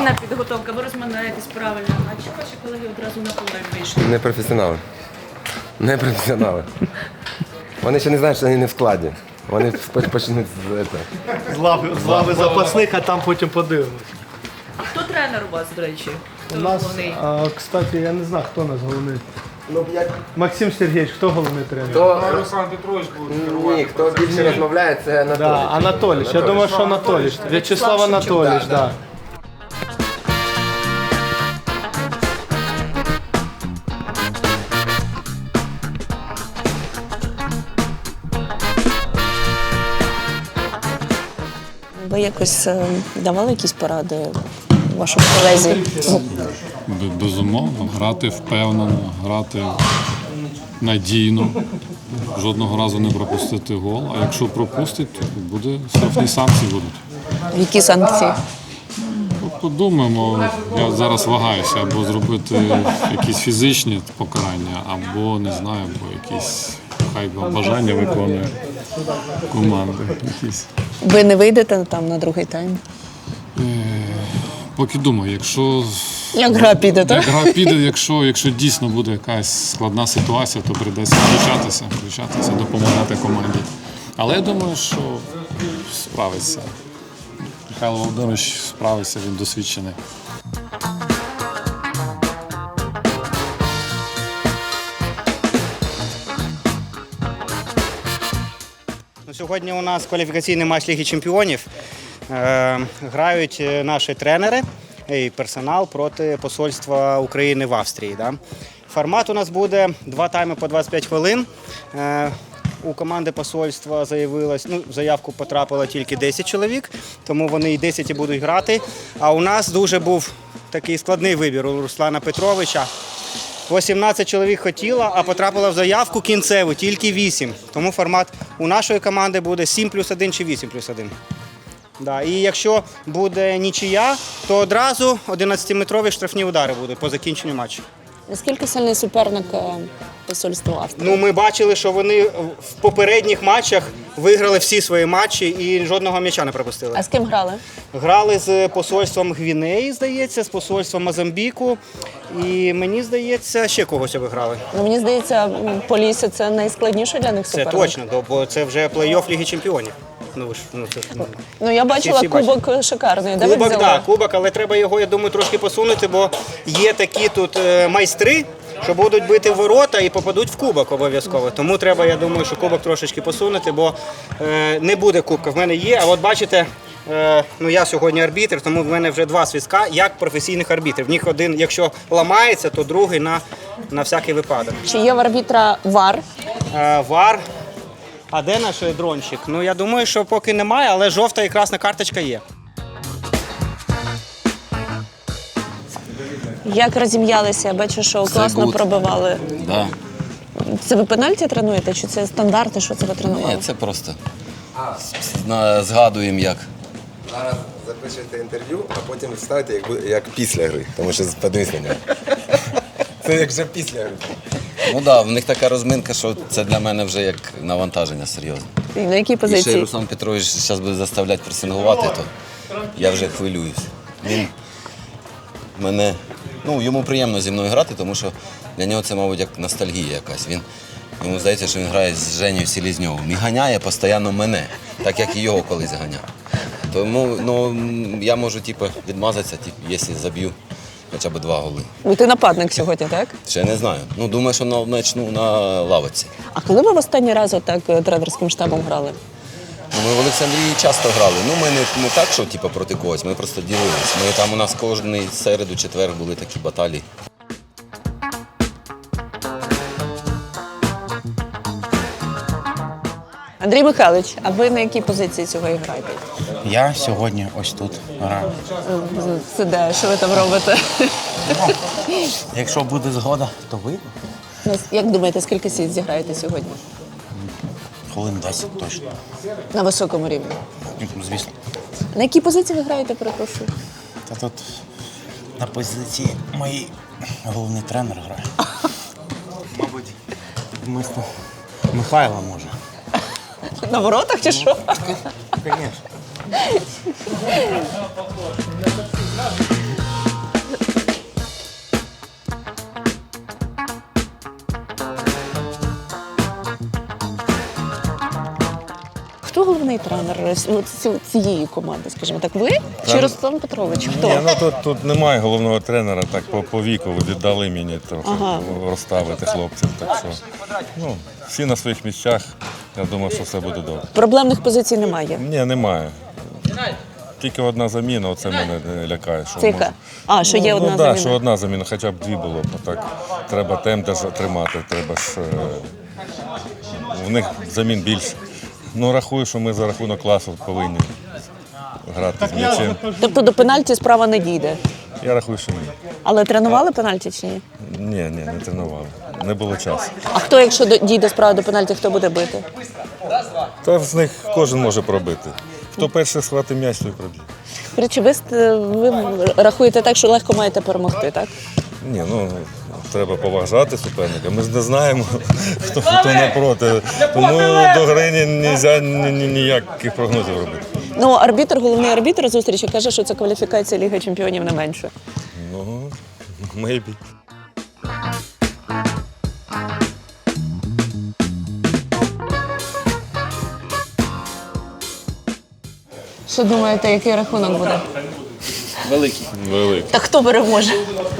професійна підготовка, ви розминаєтесь правильно. А чого ваші колеги одразу на поле вийшли? Не професіонали. Не професіонали. Вони ще не знають, що вони не в складі. Вони почнуть з лави, з лави запасних, а там потім подивимось. А хто тренер у вас, до речі? У Хто нас, головний? а, кстати, я не знаю, хто у нас головний. Ну, як Максим Сергійович, хто головний тренер? хто, Олександр Петрович буде ні, хто більше розмовляє, це Анатолій. Да, Анатолійович. Я думаю, що Анатолійович. В'ячеслав Анатолійович, да, Ви якось е, давали якісь поради вашому колезі? Ну, Безумовно, грати впевнено, грати надійно, жодного разу не пропустити гол. А якщо пропустить, то буде штрафні санкції будуть. які санкції? Ну, Подумаємо, я зараз вагаюся або зробити якісь фізичні покарання, або не знаю, або якісь хай бажання виконує команди. Якісь. Ви не вийдете там на другий тайм? Поки думаю, якщо Як гра піде, так? Як гра піде, якщо, якщо дійсно буде якась складна ситуація, то прийдеться включатися, включатися, допомагати команді. Але я думаю, що справиться. Михайло Володимирович справиться, він досвідчений. Ну, Сьогодні у нас кваліфікаційний матч Ліги Чемпіонів. Е, грають е, наші тренери і персонал проти посольства України в Австрії. Формат у нас буде два тайми по 25 хвилин. Е, у команди посольства заявилось, ну, заявку потрапило тільки 10 чоловік, тому вони і 10 і будуть грати. А у нас дуже був такий складний вибір у Руслана Петровича. 18 чоловік хотіло, а потрапило в заявку кінцеву тільки 8. Тому формат у нашої команди буде 7 плюс 1 чи 8 плюс 1. Да. І якщо буде нічия, то одразу 11-метрові штрафні удари будуть по закінченню матчу. Наскільки сильний суперник е, посольства Австрії? Ну, ми бачили, що вони в попередніх матчах виграли всі свої матчі і жодного м'яча не пропустили. А з ким грали? Грали з посольством Гвінеї, здається, з посольством Мозамбіку. І мені здається, ще когось обіграли. Ну, мені здається, Полісся це найскладніше для них Це суперник. точно, бо це вже плей-офф Ліги Чемпіонів. Ну ви ж ну це ж ну, Ну я бачила всі кубок шикарний. Де ви кубок, взяли? да, кубок, але треба його, я думаю, трошки посунути, бо є такі тут е, майстри, що будуть бити в ворота і попадуть в кубок обов'язково. Тому треба, я думаю, що кубок трошечки посунути, бо е, не буде кубка. В мене є. А от бачите. е, Ну, я сьогодні арбітр, тому в мене вже два свістка як професійних арбітрів. В них один, якщо ламається, то другий на, на всякий випадок. Чи є в арбітра вар? Е, Вар. А де наш дрончик? Ну я думаю, що поки немає, але жовта і красна карточка є. Як розім'ялися? Я бачу, що класно пробивали. Да. Це ви пенальті тренуєте? Чи це стандарти? Що це ви тренували? Ні, це просто зна- згадуємо як. Зараз запишете інтерв'ю, а потім ставите як, бу- як після гри. Тому що подивись на нього. Це як вже після гри. Ну так, да, в них така розминка, що це для мене вже як навантаження серйозне. І на якій І ще й позиції? Руслан Петрович зараз буде заставляти пресингувати, то я вже хвилююсь. Він мене, ну, йому приємно зі мною грати, тому що для нього це, мабуть, як ностальгія якась. Він, йому здається, що він грає з Женєю Селізньовим і ганяє постійно мене, так як і його колись ганяв. Тому ну, м, я можу типу, відмазатися, типу, якщо заб'ю хоча б два голи. Ну, ти нападник сьогодні, так? Ще не знаю. Ну, думаю, що на, начну на лавиці. А коли ви в останній раз отак е, тренерським штабом грали? Ну, ми в Олександрії часто грали. Ну, ми не, не так, що типу, проти когось, ми просто ділились. Ми там у нас кожний середу, четвер були такі баталії. Андрій Михайлович, а ви на якій позиції сьогодні граєте? Я сьогодні ось тут граю. Це де, що ви там робите? Якщо буде згода, то вийду. Ну, Як думаєте, скільки сіт зіграєте сьогодні? Хвилин 10 точно. На високому рівні. Ну, Звісно. На якій позиції ви граєте, перепрошую? Та тут на позиції моїй головний тренер грає. Мабуть, вмисно Михайла може на воротах чи що? Ну, Звісно. Хто головний тренер цієї команди, скажімо так, ви чи Трен- Петрович? Хто? Ні, ну тут, тут немає головного тренера, так по, по віку віддали мені трохи Ага. розставити хлопців. Так що ну, всі на своїх місцях. Я думаю, що все буде добре. Проблемних позицій немає. Ні, немає. Тільки одна заміна, оце мене е, лякає. Що яка? може- А, що є ну, одна ну, да, заміна. що одна заміна, хоча б дві було. Бо так треба темп держа- тримати, треба ж е, в них замін більше. Ну, рахую, що ми за рахунок класу повинні грати з м'ячем. Тобто до пенальті справа не дійде. Я рахую, що ні. Але тренували пенальті чи ні? Ні, ні, не тренували. Не було часу. А хто, якщо до- дійде справа до пенальті, хто буде бити? Та з них кожен може пробити. Хто перший схватить м'яч, той проб'є. Коротше, ви, ст- ви рахуєте так, що легко маєте перемогти, так? Ні, ну треба поважати суперника. Ми ж не знаємо, хто, хто напроти. Тому до гри не можна ніяких прогнозів робити. Ну, арбітр, головний арбітр зустрічі каже, що це кваліфікація Ліги Чемпіонів не менше. Ну, maybe. Що думаєте, який рахунок буде? Великий. Та хто переможе?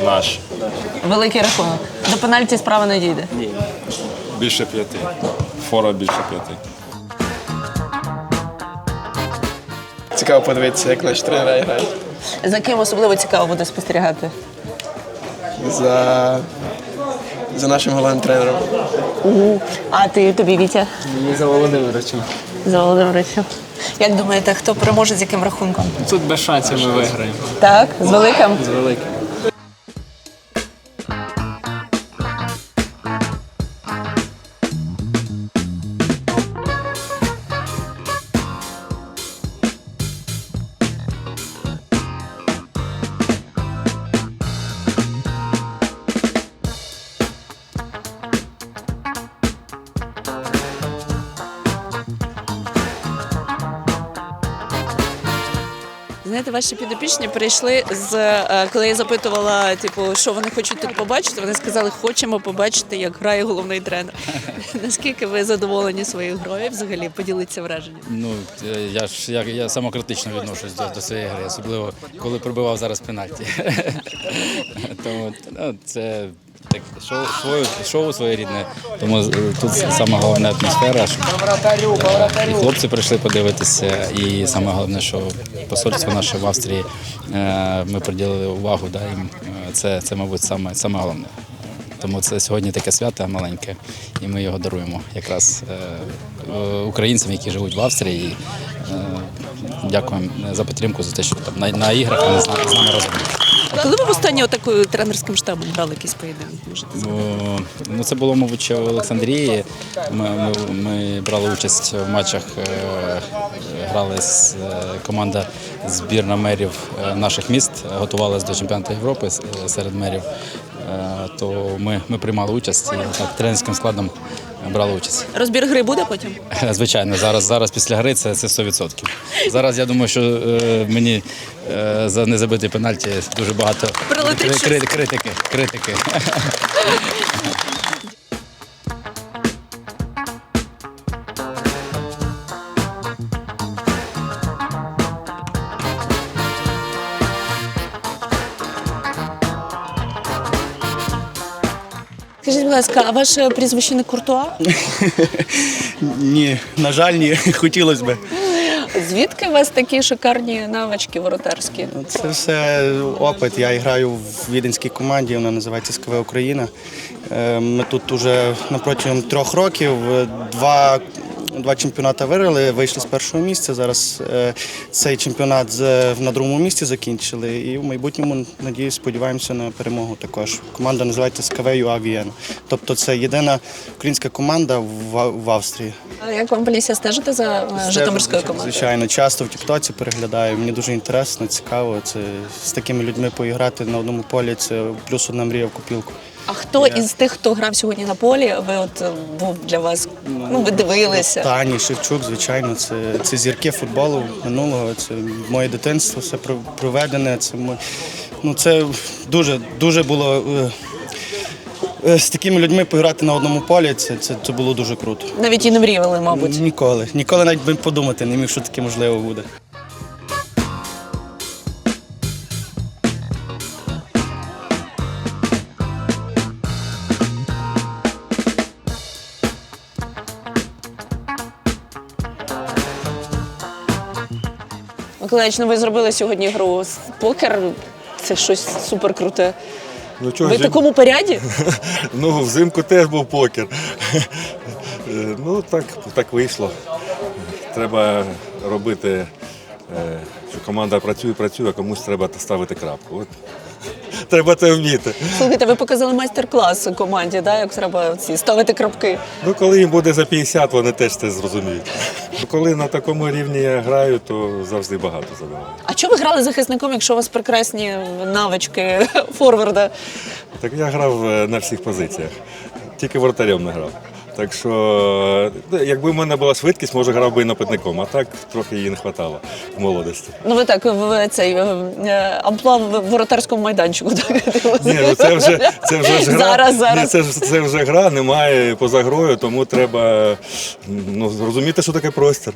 Наш. Великий рахунок. До пенальті справа не дійде. Більше п'яти. Фора більше п'яти. Цікаво подивитися, як наші тренери грають. За ким особливо цікаво буде спостерігати? За, за нашим головним тренером. А ти тобі Вітя? Мені за Володимировичем. За Володимировичем. Як думаєте, хто переможе з яким рахунком? Тут без шансів ми виграємо. Так, з великим? З великим. Знаєте, ваші підопічні прийшли з е, коли я запитувала, типу, що вони хочуть тут побачити. Вони сказали, хочемо побачити, як грає головний тренер. Наскільки ви задоволені своєю грою? Взагалі поділіться враженням. Ну е, я ж я, я самокритично відношусь до, до своєї гри, особливо коли пробивав зараз пенальті. Тому ну, це так шоу, шоу, шоу своєрідне. Тому е, тут саме головна атмосфера. Що і хлопці прийшли подивитися, і саме головне, що посольство наше в Австрії е, ми приділили увагу. Да, їм. Е, Це, це, мабуть, саме, саме головне. Тому це сьогодні таке свято маленьке, і ми його даруємо якраз українцям, які живуть в Австрії. І, дякуємо за підтримку, за те, що там на, на іграх з нами. А коли ви востаннє отакою тренерським штабом грали якийсь поєдинок? Можете сказати? Ну, ну, це було, мабуть, в Олександрії. Ми, ми, ми брали участь в матчах, е, грали з е, команда збірна мерів е, наших міст, готувалися до чемпіонату Європи с- е, серед мерів. Е, То ми, ми приймали участь і так тренерським складом брали участь. Розбір гри буде потім? Звичайно, зараз, зараз після гри це, це 100%. Зараз я думаю, що е, мені е, за незабитий пенальті дуже багато кри- критики. критики. Ласка, а ваше прізвище не Куртуа? Ні, на жаль, ні, хотілося б. Звідки у вас такі шикарні навички воротарські? Це все опит. Я граю в віденській команді, вона називається СКВ Україна. Е, Ми тут уже протягом трьох років е, два, два чемпіонати виграли, вийшли з першого місця. Зараз е, цей чемпіонат на другому місці закінчили. І в майбутньому, надіюсь, сподіваємося на перемогу також. Команда називається СКВ ЮАВІН. Тобто це єдина українська команда в, Австрії. А як вам Полісся стежите за е, Житомирською командою? Звичайно, часто в Тіктоці переглядаю. Мені дуже інтересно, цікаво. Це з такими людьми поіграти на одному полі. Це плюс одна мрія в копілку. А хто із тих, хто грав сьогодні на полі, ви от е, був для вас? Ну ви дивилися? Тані Шевчук, звичайно, це, це зірки футболу минулого. Це моє дитинство, все проведене. Це ну це дуже дуже було. е, е, з такими людьми пограти на одному полі, це, це, це було дуже круто. Навіть і не мріяли, мабуть. Ніколи. Ніколи навіть би подумати не міг, що таке можливо буде. Миколаївич, ну ви зробили сьогодні гру з покер. Це щось супер круте. Ну, чого Ви в такому поряді? Ну, взимку теж був покер. Ну, так, так вийшло. Треба робити, е, що команда працює, працює, а комусь треба ставити крапку. От. Треба це вміти. Слухайте, ви показали майстер-клас у команді, да, як треба ці ставити крапки. Ну, коли їм буде за 50, вони теж це зрозуміють. Коли на такому рівні я граю, то завжди багато забиваю. А чого ви грали захисником, якщо у вас прекрасні навички форварда? Так я грав е, на всіх позиціях, тільки воротарем не грав. Так що, е, якби в мене була швидкість, може грав би і нападником, а так трохи її не вистачало в молодості. Ну ви так в цей е, амплуа в воротарському майданчику. Так, Ні, ну це вже це вже ж гра. Зараз, зараз. Ні, це ж це вже гра, немає поза грою, тому треба ну, зрозуміти, що таке простір.